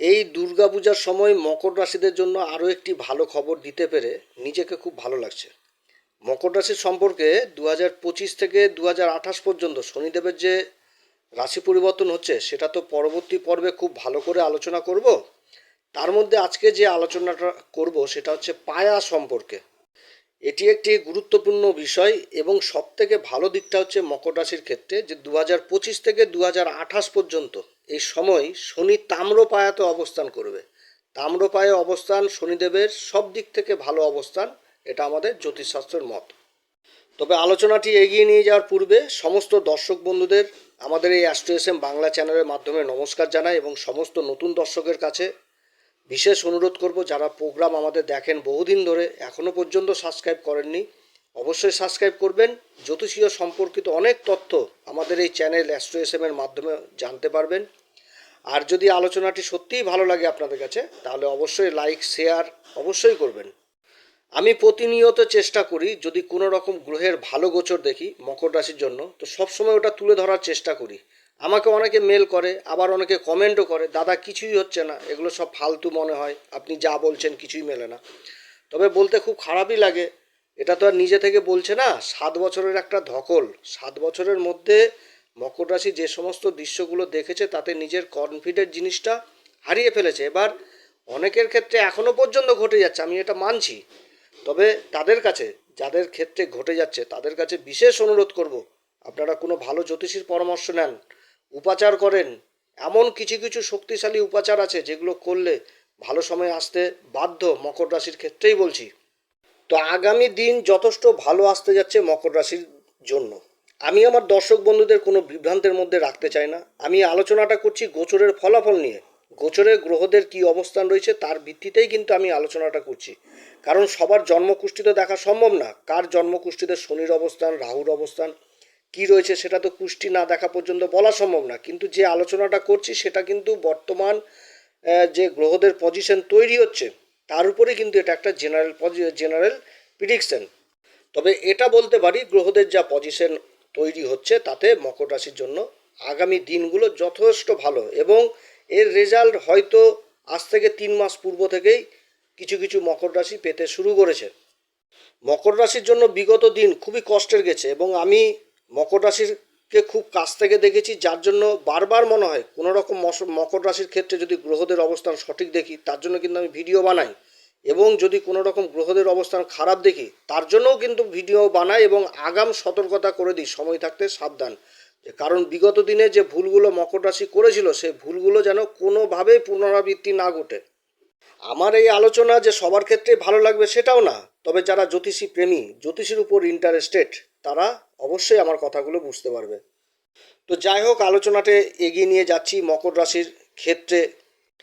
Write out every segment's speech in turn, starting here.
এই দুর্গা পূজার সময় মকর রাশিদের জন্য আরও একটি ভালো খবর দিতে পেরে নিজেকে খুব ভালো লাগছে। মকর রাশির সম্পর্কে দু পঁচিশ থেকে দু আঠাশ পর্যন্ত শনিদেবের যে রাশি পরিবর্তন হচ্ছে, সেটা তো পরবর্তী পর্বে খুব ভালো করে আলোচনা করব। তার মধ্যে আজকে যে আলোচনাটা করব, সেটা হচ্ছে পায়া সম্পর্কে। এটি একটি গুরুত্বপূর্ণ বিষয় এবং সব থেকে ভালো দিকটা হচ্ছে মকর রাশির ক্ষেত্রে যে দু পঁচিশ থেকে দু আঠাশ পর্যন্ত এই সময় শনি তাম্রপায়াতে অবস্থান করবে। তাম্রপায়ে অবস্থান শনিদেবের সব দিক থেকে ভালো অবস্থান, এটা আমাদের জ্যোতিষশাস্ত্রের মত। তবে আলোচনাটি এগিয়ে নিয়ে যাওয়ার পূর্বে সমস্ত দর্শক বন্ধুদের আমাদের এই অ্যাস্ট্রো বাংলা চ্যানেলের মাধ্যমে নমস্কার জানাই এবং সমস্ত নতুন দর্শকের কাছে বিশেষ অনুরোধ করব, যারা প্রোগ্রাম আমাদের দেখেন বহুদিন ধরে এখনও পর্যন্ত সাবস্ক্রাইব করেননি, অবশ্যই সাবস্ক্রাইব করবেন। জ্যোতিষীয় সম্পর্কিত অনেক তথ্য আমাদের এই চ্যানেল অ্যাস্ট্রো এস এর মাধ্যমে জানতে পারবেন। আর যদি আলোচনাটি সত্যিই ভালো লাগে আপনাদের কাছে, তাহলে অবশ্যই লাইক শেয়ার অবশ্যই করবেন। আমি প্রতিনিয়ত চেষ্টা করি, যদি কোনো রকম গ্রহের ভালো গোচর দেখি মকর রাশির জন্য, তো সবসময় ওটা তুলে ধরার চেষ্টা করি। আমাকে অনেকে মেল করে, আবার অনেকে কমেন্টও করে, দাদা, কিছুই হচ্ছে না। এগুলো সব ফালতু মনে হয়। আপনি যা বলছেন কিছুই মেলে না। তবে বলতে খুব খারাপই লাগে। এটা তো আর নিজে থেকে বলছে না, সাত বছরের একটা ধকল। সাত বছরের মধ্যে মকর রাশি যে সমস্ত দৃশ্যগুলো দেখেছে, তাতে নিজের কনফিডেন্ট জিনিসটা হারিয়ে ফেলেছে। এবার অনেকের ক্ষেত্রে এখনও পর্যন্ত ঘটে যাচ্ছে, আমি এটা মানছি। তবে তাদের কাছে, যাদের ক্ষেত্রে ঘটে যাচ্ছে, তাদের কাছে বিশেষ অনুরোধ করব, আপনারা কোনো ভালো জ্যোতিষীর পরামর্শ নেন। উপাচার করেন। এমন কিছু কিছু শক্তিশালী উপাচার আছে যেগুলো করলে ভালো সময় আসতে বাধ্য মকর রাশির ক্ষেত্রেই বলছি। তো আগামী দিন যথেষ্ট ভালো আসতে যাচ্ছে মকর রাশির জন্য। আমি আমার দর্শক বন্ধুদের কোনো বিভ্রান্তের মধ্যে রাখতে চাই না। আমি আলোচনাটা করছি গোচরের ফলাফল নিয়ে। গোচরে গ্রহদের কি অবস্থান রয়েছে তার ভিত্তিতেই কিন্তু আমি আলোচনাটা করছি। কারণ সবার জন্মকুষ্ঠিতে দেখা সম্ভব না। কার জন্মকুষ্ঠিতে শনির অবস্থান, রাহুর অবস্থান কি রয়েছে সেটা তো কুষ্টি না দেখা পর্যন্ত বলা সম্ভব না। কিন্তু যে আলোচনাটা করছি সেটা কিন্তু বর্তমান যে গ্রহদের পজিশন তৈরি হচ্ছে, তার উপরে কিন্তু এটা একটা জেনারেল জেনারেল প্রিডিকশন তবে এটা বলতে পারি, গ্রহদের যা পজিশন তৈরি হচ্ছে, তাতে মকর রাশির জন্য আগামী দিনগুলো যথেষ্ট ভালো এবং এর রেজাল্ট হয়তো আজ থেকে তিন মাস পূর্ব থেকেই কিছু কিছু মকর রাশি পেতে শুরু করেছে। মকর রাশির জন্য বিগত দিন খুবই কষ্টের গেছে এবং আমি মকর রাশিরকে খুব কাছ থেকে দেখেছি, যার জন্য বারবার মনে হয় কোনো রকম মকর রাশির ক্ষেত্রে যদি গ্রহদের অবস্থান সঠিক দেখি, তার জন্য কিন্তু আমি ভিডিও বানাই। এবং যদি কোনো রকম গ্রহদের অবস্থান খারাপ দেখি, তার জন্যও কিন্তু ভিডিও বানাই এবং আগাম সতর্কতা করে দিই, সময় থাকতে সাবধান। কারণ বিগত দিনে যে ভুলগুলো মকর রাশি করেছিল সেই ভুলগুলো যেন কোনোভাবেই পুনরাবৃত্তি না ঘটে। আমার এই আলোচনা যে সবার ক্ষেত্রে ভালো লাগবে সেটাও না। তবে যারা জ্যোতিষী প্রেমী, জ্যোতিষীর উপর ইন্টারেস্টেড তারা অবশ্যই আমার কথাগুলো বুঝতে পারবে। তো যাই হোক, আলোচনাতে এগিয়ে নিয়ে যাচ্ছি মকর রাশির ক্ষেত্রে।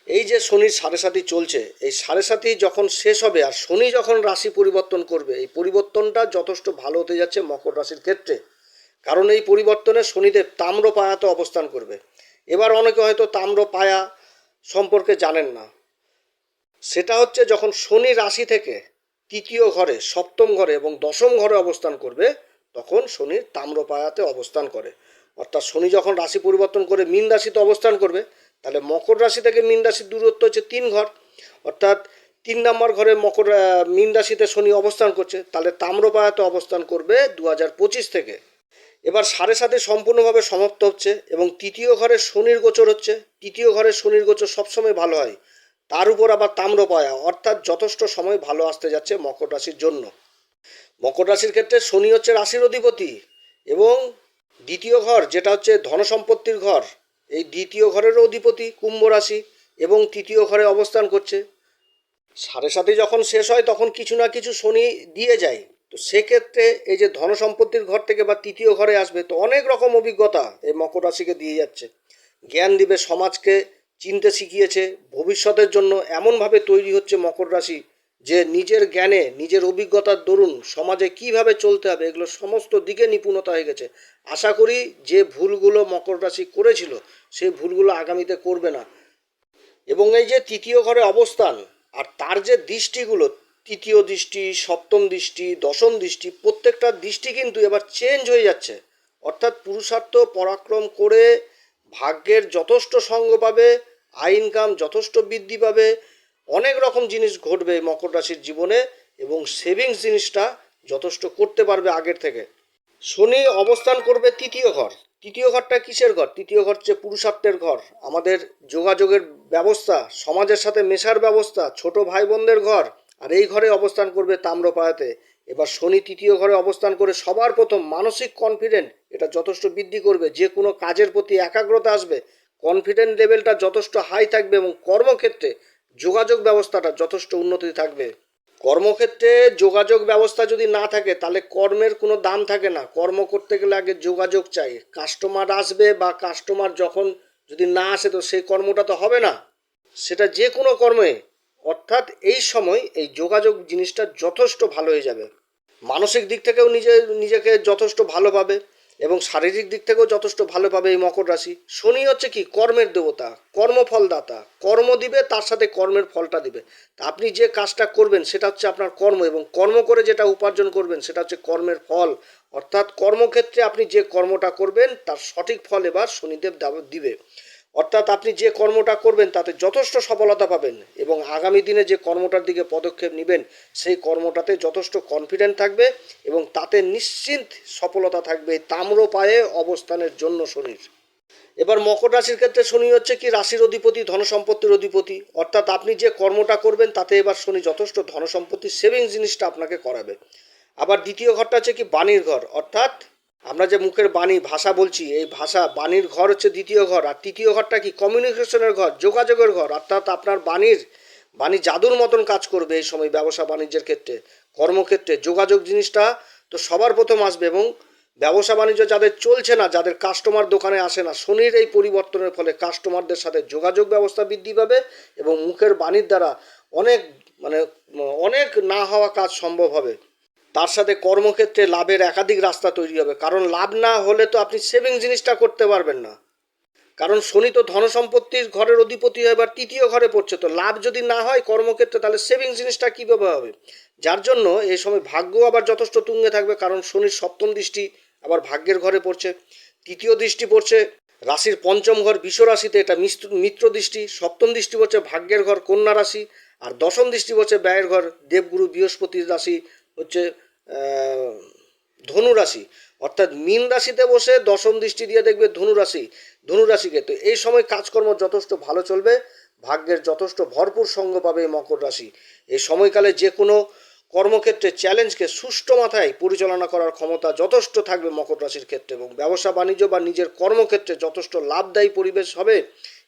এই যে শনির সাড়ে সাথী চলছে, এই সাড়ে সাথী যখন শেষ হবে আর শনি যখন রাশি পরিবর্তন করবে, এই পরিবর্তনটা যথেষ্ট ভালো হতে যাচ্ছে মকর রাশির ক্ষেত্রে। কারণ এই পরিবর্তনে শনিদেব তাম্র পায়াতে অবস্থান করবে। এবার অনেকে হয়তো তাম্র পায়া সম্পর্কে জানেন না। সেটা হচ্ছে যখন শনি রাশি থেকে তৃতীয় ঘরে, সপ্তম ঘরে এবং দশম ঘরে অবস্থান করবে, তখন শনির তাম্রপায়াতে অবস্থান করে। অর্থাৎ শনি যখন রাশি পরিবর্তন করে মীন রাশিতে অবস্থান করবে, তাহলে মকর রাশি থেকে মীন রাশির দূরত্ব হচ্ছে তিন ঘর। অর্থাৎ তিন নম্বর ঘরে মকর মীন রাশিতে শনি অবস্থান করছে, তাহলে তাম্রপায়াতে অবস্থান করবে দু হাজার পঁচিশ থেকে। এবার সাড়ে সাথে সম্পূর্ণভাবে সমাপ্ত হচ্ছে এবং তৃতীয় ঘরে শনির গোচর হচ্ছে। তৃতীয় ঘরে শনির গোচর সবসময় ভালো হয়। তার উপর আবার তাম্রপায়া অর্থাৎ যথেষ্ট সময় ভালো আসতে যাচ্ছে মকর রাশির জন্য। মকর রাশির ক্ষেত্রে শনি হচ্ছে রাশির অধিপতি এবং দ্বিতীয় ঘর, যেটা হচ্ছে ধনসম্পত্তির ঘর, এই দ্বিতীয় ঘরেরও অধিপতি কুম্ভ রাশি এবং তৃতীয় ঘরে অবস্থান করছে। সাড়ে সাথে যখন শেষ হয়, তখন কিছু না কিছু শনি দিয়ে যায়। তো সেক্ষেত্রে এই যে ধনসম্পত্তির ঘর থেকে বা তৃতীয় ঘরে আসবে, তো অনেক রকম অভিজ্ঞতা এই মকর রাশিকে দিয়ে যাচ্ছে। জ্ঞান দিবে সমাজকে চিনতে শিখিয়েছে। ভবিষ্যতের জন্য এমনভাবে তৈরি হচ্ছে মকর রাশি, যে নিজের জ্ঞানে, নিজের অভিজ্ঞতার দরুন সমাজে কীভাবে চলতে হবে, এগুলো সমস্ত দিকে নিপুণতা হয়ে গেছে। আশা করি যে ভুলগুলো মকর রাশি করেছিল সেই ভুলগুলো আগামীতে করবে না। এবং এই যে তৃতীয় ঘরে অবস্থান, আর তার যে দৃষ্টিগুলো, তৃতীয় দৃষ্টি, সপ্তম দৃষ্টি, দশম দৃষ্টি, প্রত্যেকটা দৃষ্টি কিন্তু এবার চেঞ্জ হয়ে যাচ্ছে। অর্থাৎ পুরুষার্থ পরাক্রম করে ভাগ্যের যথেষ্ট সঙ্গ পাবে আয়, ইনকাম যথেষ্ট বৃদ্ধি পাবে। অনেক রকম জিনিস ঘটবে মকর রাশির জীবনে এবং সেভিংস জিনিসটা যথেষ্ট করতে পারবে আগের থেকে। শনি অবস্থান করবে তৃতীয় ঘর। তৃতীয় ঘরটা কিসের ঘর? তৃতীয় ঘর হচ্ছে পুরুষার্থের ঘর। আমাদের যোগাযোগের ব্যবস্থা, সমাজের সাথে মেশার ব্যবস্থা, ছোট ভাই বোনদের ঘর, আর এই ঘরে অবস্থান করবে তাম্রপায়াতে এবার শনি তৃতীয় ঘরে অবস্থান করে সবার প্রথম মানসিক কনফিডেন্ট এটা যথেষ্ট বৃদ্ধি করবে। যে কোনো কাজের প্রতি একাগ্রতা আসবে কনফিডেন্ট লেভেলটা যথেষ্ট হাই থাকবে এবং কর্মক্ষেত্রে যোগাযোগ ব্যবস্থাটা যথেষ্ট উন্নতি থাকবে। কর্মক্ষেত্রে যোগাযোগ ব্যবস্থা যদি না থাকে, তাহলে কর্মের কোনো দাম থাকে না। কর্ম করতে গেলে আগে যোগাযোগ চাই। কাস্টমার আসবে বা কাস্টমার যখন যদি না আসে, তো সেই কর্মটা তো হবে না। সেটা যে কোনো কর্মে। অর্থাৎ এই সময় এই যোগাযোগ জিনিসটা যথেষ্ট ভালো হয়ে যাবে। মানসিক দিক থেকেও নিজে, নিজেকে যথেষ্ট ভালো পাবে। এবং শারীরিক দিক থেকেও যথেষ্ট ভালো পাবে এই মকর রাশি। শনি হচ্ছে কি? কর্মের দেবতা, কর্মফলদাতা। কর্ম দিবে, তার সাথে কর্মের ফলটা দিবে। আপনি যে কাজটা করবেন, সেটা হচ্ছে আপনার কর্ম এবং কর্ম করে যেটা উপার্জন করবেন, সেটা হচ্ছে কর্মের ফল। অর্থাৎ কর্মক্ষেত্রে আপনি যে কর্মটা করবেন, তার সঠিক ফল এবার শনিদেব দাব- দিবে। অর্থাৎ আপনি যে কর্মটা করবেন, তাতে যথেষ্ট সফলতা পাবেন এবং আগামী দিনে যে কর্মটার দিকে পদক্ষেপ নেবেন, সেই কর্মটাতে যথেষ্ট কনফিডেন্ট থাকবে এবং তাতে নিশ্চিন্ত সফলতা থাকবে তাম্র পায়ে অবস্থানের জন্য শনির। এবার মকর রাশির ক্ষেত্রে শনি হচ্ছে কি? রাশির অধিপতি, ধনসম্পত্তির অধিপতি। অর্থাৎ আপনি যে কর্মটা করবেন, তাতে এবার শনি যথেষ্ট ধন ধনসম্পত্তি সেভিং জিনিসটা আপনাকে করাবে। আবার দ্বিতীয় ঘরটা হচ্ছে কি? বাণীর ঘর। অর্থাৎ আমরা যে মুখের বাণী, ভাষা বলছি, এই ভাষা, বাণীর ঘর হচ্ছে দ্বিতীয় ঘর। আর তৃতীয় ঘরটা কি? কমিউনিকেশনের ঘর, যোগাযোগের ঘর। অর্থাৎ আপনার বাণীর, বাণী জাদুর মতন কাজ করবে এই সময় ব্যবসা বাণিজ্যের ক্ষেত্রে, কর্মক্ষেত্রে। যোগাযোগ জিনিসটা তো সবার প্রথম আসবে এবং ব্যবসা বাণিজ্য যাদের চলছে না, যাদের কাস্টমার দোকানে আসে না, শনির এই পরিবর্তনের ফলে কাস্টমারদের সাথে যোগাযোগ ব্যবস্থা বৃদ্ধি পাবে এবং মুখের বাণীর দ্বারা অনেক মানে অনেক না হওয়া কাজ সম্ভব হবে। তার সাথে কর্মক্ষেত্রে লাভের একাধিক রাস্তা তৈরি হবে। কারণ লাভ না হলে তো আপনি সেভিং জিনিসটা করতে পারবেন না। কারণ শনি তো ধনসম্পত্তির ঘরের অধিপতি হয় এবার তৃতীয় ঘরে পড়ছে। তো লাভ যদি না হয় কর্মক্ষেত্রে তাহলে সেভিং জিনিসটা কীভাবে হবে? যার জন্য এই সময় ভাগ্য আবার যথেষ্ট তুঙ্গে থাকবে। কারণ শনির সপ্তম দৃষ্টি আবার ভাগ্যের ঘরে পড়ছে। তৃতীয় দৃষ্টি পড়ছে। রাশির পঞ্চম ঘর বিষ রাশিতে এটা মিত্র দৃষ্টি। সপ্তম দৃষ্টি পড়ছে ভাগ্যের ঘর কন্যা রাশি। আর দশম দৃষ্টি পড়ছে ব্যয়ের ঘর দেবগুরু বৃহস্পতির রাশি। হচ্ছে আহ, ধনু রাশি অর্থাৎ মীন রাশিতে বসে দশম দৃষ্টি দিয়ে দেখবে ধনু রাশি ধনু রাশিকে তো এই সময় কাজকর্ম যথেষ্ট ভালো চলবে ভাগ্যের যথেষ্ট ভরপুর সঙ্গ পাবে মকর রাশি। এই সময়কালে যে কোনো কর্মক্ষেত্রে চ্যালেঞ্জকে সুষ্ঠু মাথায় পরিচালনা করার ক্ষমতা যথেষ্ট থাকবে মকর রাশির ক্ষেত্রে এবং ব্যবসা বাণিজ্য বা নিজের কর্মক্ষেত্রে যথেষ্ট লাভদায়ী পরিবেশ হবে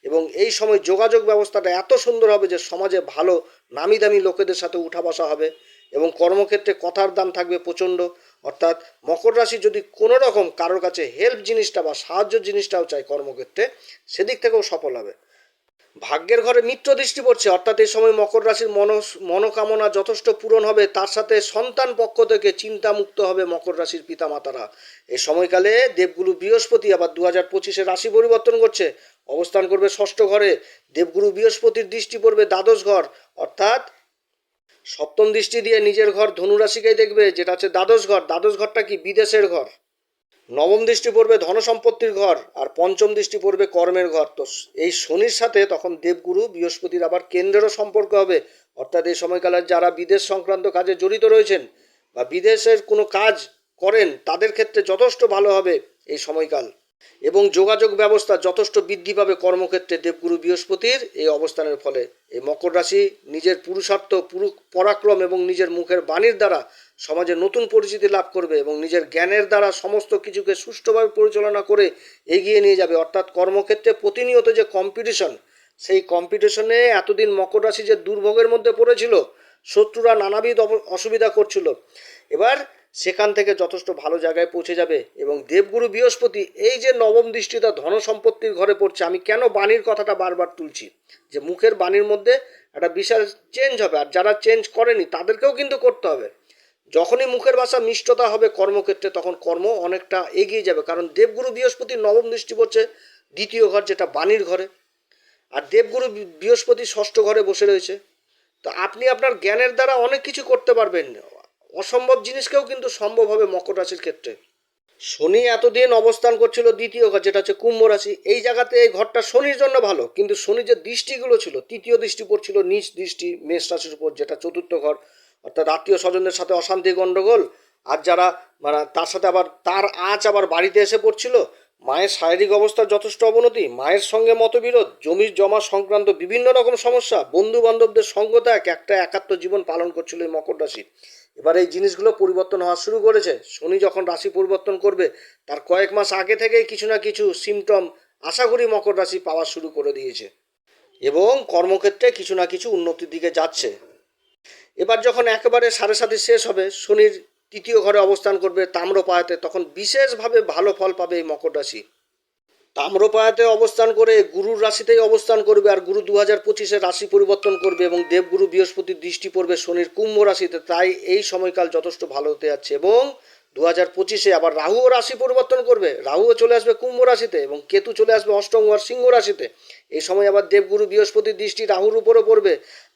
এবং এই সময় যোগাযোগ ব্যবস্থাটা এত সুন্দর হবে যে সমাজে ভালো নামি দামি লোকেদের সাথে উঠা বসা হবে। এবং কর্মক্ষেত্রে কথার দাম থাকবে প্রচণ্ড। অর্থাৎ মকর রাশি যদি কোনো রকম কারোর কাছে হেল্প জিনিসটা বা সাহায্য জিনিসটাও চাই কর্মক্ষেত্রে, সেদিক থেকেও সফল হবে। ভাগ্যের ঘরে মিত্র দৃষ্টি পড়ছে, অর্থাৎ এই সময় মকর রাশির মন মনোকামনা যথেষ্ট পূরণ হবে। তার সাথে সন্তান পক্ষ থেকে চিন্তামুক্ত হবে মকর রাশির পিতামাতারা। এই সময়কালে দেবগুরু বৃহস্পতি আবার দু হাজার পঁচিশে রাশি পরিবর্তন করছে। অবস্থান করবে ষষ্ঠ ঘরে। দেবগুরু বৃহস্পতির দৃষ্টি পড়বে দ্বাদশ ঘর। অর্থাৎ সপ্তম দৃষ্টি দিয়ে নিজের ঘর ধনুরাশিকেই দেখবে, যেটা হচ্ছে দ্বাদশ ঘর। দ্বাদশ ঘরটা কি? বিদেশের ঘর। নবম দৃষ্টি পড়বে ধনসম্পত্তির ঘর আর পঞ্চম দৃষ্টি পড়বে কর্মের ঘর। তো এই শনির সাথে তখন দেবগুরু বৃহস্পতির আবার কেন্দ্রেরও সম্পর্ক হবে। অর্থাৎ এই সময়কালে যারা বিদেশ সংক্রান্ত কাজে জড়িত রয়েছেন বা বিদেশের কোনো কাজ করেন, তাদের ক্ষেত্রে যথেষ্ট ভালো হবে এই সময়কাল। এবং যোগাযোগ ব্যবস্থা যথেষ্ট বৃদ্ধি পাবে কর্মক্ষেত্রে দেবগুরু বৃহস্পতির এই অবস্থানের ফলে। এই মকর রাশি নিজের পুরুষার্থ পুরু পরাক্রম এবং নিজের মুখের বাণীর দ্বারা সমাজে নতুন পরিচিতি লাভ করবে এবং নিজের জ্ঞানের দ্বারা সমস্ত কিছুকে সুষ্ঠুভাবে পরিচালনা করে এগিয়ে নিয়ে যাবে। অর্থাৎ কর্মক্ষেত্রে প্রতিনিয়ত যে কম্পিটিশন সেই কম্পিটিশনে এতদিন মকর রাশি যে দুর্ভোগের মধ্যে পড়েছিল, শত্রুরা নানাবিধ অসুবিধা করছিল। এবার সেখান থেকে যথেষ্ট ভালো জায়গায় পৌঁছে যাবে এবং দেবগুরু বৃহস্পতি, এই যে নবম দৃষ্টিটা ধন সম্পত্তির ঘরে পড়ছে, আমি কেন বাণীর কথাটা বারবার তুলছি? যে মুখের বাণীর মধ্যে একটা বিশাল চেঞ্জ হবে, আর যারা চেঞ্জ করেনি, তাদেরকেও কিন্তু করতে হবে। যখনই মুখের ভাষা মিষ্টতা হবে কর্মক্ষেত্রে, তখন কর্ম অনেকটা এগিয়ে যাবে, কারণ দেবগুরু বৃহস্পতির নবম দৃষ্টি পড়ছে দ্বিতীয় ঘর, যেটা বাণীর ঘরে। আর দেবগুরু বৃহস্পতি ষষ্ঠ ঘরে বসে রয়েছে। তো আপনি আপনার জ্ঞানের দ্বারা অনেক কিছু করতে পারবেন। অসম্ভব জিনিসকেও কিন্তু সম্ভব হবে মকর রাশির ক্ষেত্রে। শনি এতদিন অবস্থান করছিল দ্বিতীয় ঘর, যেটা হচ্ছে কুম্ভ রাশি। এই জায়গাতে এই ঘরটা শনির জন্য ভালো, কিন্তু শনি যে দৃষ্টিগুলো ছিল, তৃতীয় দৃষ্টি পড়ছিল নিচ দৃষ্টি, মেষ রাশির উপর, যেটা চতুর্থ ঘর, অর্থাৎ আত্মীয় স্বজনদের সাথে অশান্তি গণ্ডগোল আর যারা মানে তার সাথে আবার, তার আঁচ আবার বাড়িতে এসে পড়ছিল, মায়ের শারীরিক অবস্থার যথেষ্ট অবনতি, মায়ের সঙ্গে মতবিরোধ জমির জমা সংক্রান্ত বিভিন্ন রকম সমস্যা বন্ধু বান্ধবদের সঙ্গ একটা একাত্ম জীবন পালন করছিল এই মকর রাশি। এবার এই জিনিসগুলো পরিবর্তন হওয়া শুরু করেছে। শনি যখন রাশি পরিবর্তন করবে, তার কয়েক মাস আগে থেকেই কিছু না কিছু সিমটম আশা করি মকর রাশি পাওয়া শুরু করে দিয়েছে এবং কর্মক্ষেত্রে কিছু না কিছু উন্নতির দিকে যাচ্ছে। এবার যখন একেবারে সাড়ে সাথে শেষ হবে, শনির তৃতীয় ঘরে অবস্থান করবে তাম্রপায়াতে, তখন বিশেষভাবে ভালো ফল পাবে এই মকর রাশি। তাম্রপায়াতে অবস্থান করে গুরুর রাশিতেই অবস্থান করবে আর গুরু দু হাজার পঁচিশে রাশি পরিবর্তন করবে এবং দেবগুরু বৃহস্পতির দৃষ্টি পড়বে শনির কুম্ভ রাশিতে। তাই এই সময়কাল যথেষ্ট ভালো হতে যাচ্ছে এবং দু হাজার পঁচিশে আবার রাহুও রাশি পরিবর্তন করবে। রাহুও চলে আসবে কুম্ভ রাশিতে এবং কেতু চলে আসবে অষ্টম আর সিংহ রাশিতে। এই সময় আবার দেবগুরু বৃহস্পতির দৃষ্টি রাহুর উপরও পড়বে,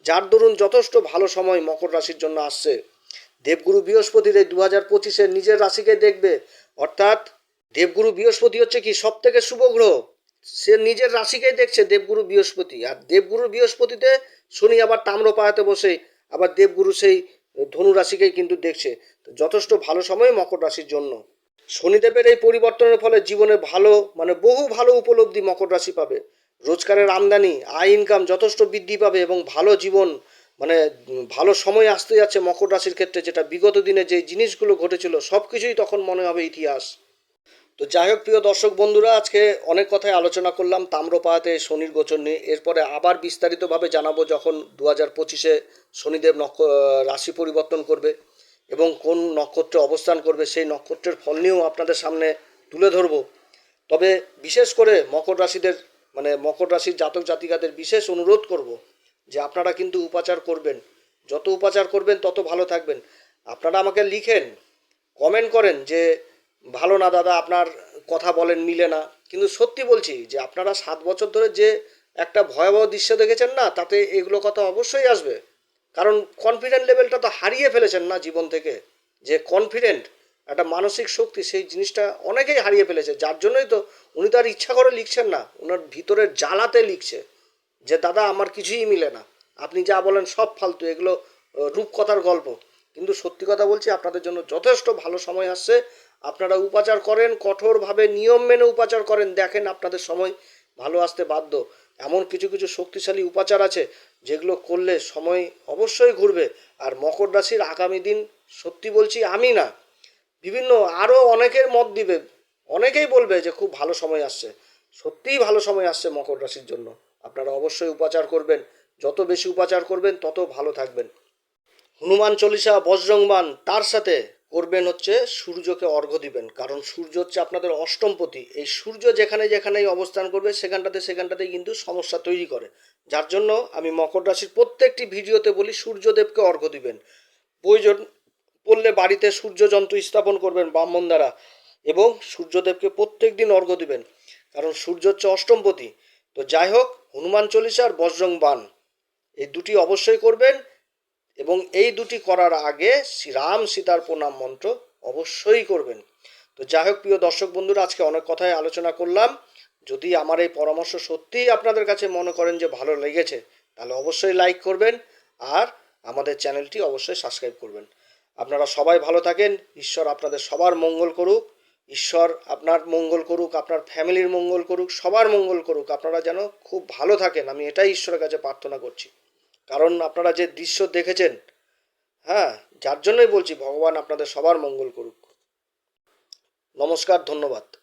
যার দরুন যথেষ্ট ভালো সময় মকর রাশির জন্য আসছে। দেবগুরু বৃহস্পতির এই দু হাজার পঁচিশে নিজের রাশিকে দেখবে, অর্থাৎ দেবগুরু বৃহস্পতি হচ্ছে কি সব থেকে শুভ গ্রহ। সে নিজের রাশিকেই দেখছে দেবগুরু বৃহস্পতি। আর দেবগুরু বৃহস্পতিতে শনি আবার তাম্রপায়াতে বসে, আবার দেবগুরু সেই ধনু রাশিকেই কিন্তু দেখছে। তো যথেষ্ট ভালো সময় মকর রাশির জন্য। শনিদেবের এই পরিবর্তনের ফলে জীবনে ভালো মানে বহু ভালো উপলব্ধি মকর রাশি পাবে। রোজগারের আমদানি, আয় ইনকাম যথেষ্ট বৃদ্ধি পাবে এবং ভালো জীবন মানে ভালো সময় আসতে যাচ্ছে মকর রাশির ক্ষেত্রে যেটা বিগত দিনে যে জিনিসগুলো ঘটেছিল সব কিছুই তখন মনে হবে ইতিহাস। তো যাই হোক, প্রিয় দর্শক বন্ধুরা, আজকে অনেক কথাই আলোচনা করলাম তাম্রপাতে শনির গোচর নিয়ে। এরপরে আবার বিস্তারিতভাবে জানাব যখন দু হাজার পঁচিশে শনিদেব নক্ষ রাশি পরিবর্তন করবে এবং কোন নক্ষত্রে অবস্থান করবে, সেই নক্ষত্রের ফল নিয়েও আপনাদের সামনে তুলে ধরবো। তবে বিশেষ করে মকর রাশিদের মানে মকর রাশির জাতক জাতিকাদের বিশেষ অনুরোধ করব যে আপনারা কিন্তু উপাচার করবেন। যত উপাচার করবেন, তত ভালো থাকবেন। আপনারা আমাকে লিখেন, কমেন্ট করেন যে ভালো না দাদা, আপনার কথা বলেন, মিলে না। কিন্তু সত্যি বলছি যে, আপনারা সাত বছর ধরে যে একটা ভয়াবহ দৃশ্য দেখেছেন না, তাতে এগুলো কথা অবশ্যই আসবে। কারণ কনফিডেন্ট লেভেলটা তো হারিয়ে ফেলেছেন না জীবন থেকে। যে কনফিডেন্ট একটা মানসিক শক্তি, সেই জিনিসটা অনেকেই হারিয়ে ফেলেছে। যার জন্যই তো উনি তো আর ইচ্ছা করে লিখছেন না ওনার ভিতরের জ্বালাতে লিখছে যে, দাদা, আমার কিছুই মিলে না। আপনি যা বলেন সব ফালতু, এগুলো রূপকথার গল্প। কিন্তু সত্যি কথা বলছি, আপনাদের জন্য যথেষ্ট ভালো সময় আসছে। আপনারা উপাচার করেন, কঠোরভাবে নিয়ম মেনে উপাচার করেন, দেখেন আপনাদের সময় ভালো আসতে বাধ্য। এমন কিছু কিছু শক্তিশালী উপাচার আছে যেগুলো করলে সময় অবশ্যই ঘুরবে। আর মকর রাশির আগামী দিন সত্যি বলছি আমি না। বিভিন্ন আরও অনেকের মত দিবে, অনেকেই বলবে যে খুব ভালো সময় আসছে। সত্যিই ভালো সময় আসছে মকর রাশির জন্য। আপনারা অবশ্যই উপাচার করবেন। যত বেশি উপাচার করবেন, তত ভালো থাকবেন। হনুমান চল্লিশা বজ্রংবান তার সাথে করবেন হচ্ছে সূর্যকে অর্ঘ্য দিবেন। কারণ সূর্য হচ্ছে আপনাদের অষ্টমপতি এই সূর্য যেখানে যেখানেই অবস্থান করবে, সেখানটাতে সেখানটাতেই কিন্তু সমস্যা তৈরি করে। যার জন্য আমি মকর রাশির প্রত্যেকটি ভিডিওতে বলি, সূর্যদেবকে অর্ঘ্য দিবেন। প্রয়োজন পড়লে বাড়িতে সূর্য যন্ত্র স্থাপন করবেন ব্রাহ্মণ দ্বারা এবং সূর্যদেবকে প্রত্যেক দিন অর্ঘ্য দিবেন। কারণ সূর্য হচ্ছে অষ্টমপতি তো যাই হোক, হনুমান চল্লিশা আর বজ্রং বান এই দুটি অবশ্যই করবেন। এবং এই দুটি করার আগে শ্রীরাম সীতার প্রণাম মন্ত্র অবশ্যই করবেন। তো যাই হোক, প্রিয় দর্শক বন্ধুরা, আজকে অনেক কথাই আলোচনা করলাম। যদি আমার এই পরামর্শ সত্যিই আপনাদের কাছে মনে করেন যে ভালো লেগেছে, তাহলে অবশ্যই লাইক করবেন আর আমাদের চ্যানেলটি অবশ্যই সাবস্ক্রাইব করবেন। আপনারা সবাই ভালো থাকেন। ঈশ্বর আপনাদের সবার মঙ্গল করুক। ঈশ্বর আপনার মঙ্গল করুক, আপনার ফ্যামিলির মঙ্গল করুক, সবার মঙ্গল করুক। আপনারা যেন খুব ভালো থাকেন। আমি এটাই ঈশ্বরের কাছে প্রার্থনা করছি। কারণ আপনারা যে দৃশ্য দেখেছেন হ্যাঁ যার জন্যই বলছি ভগবান আপনাদের সবার মঙ্গল করুক। নমস্কার, ধন্যবাদ।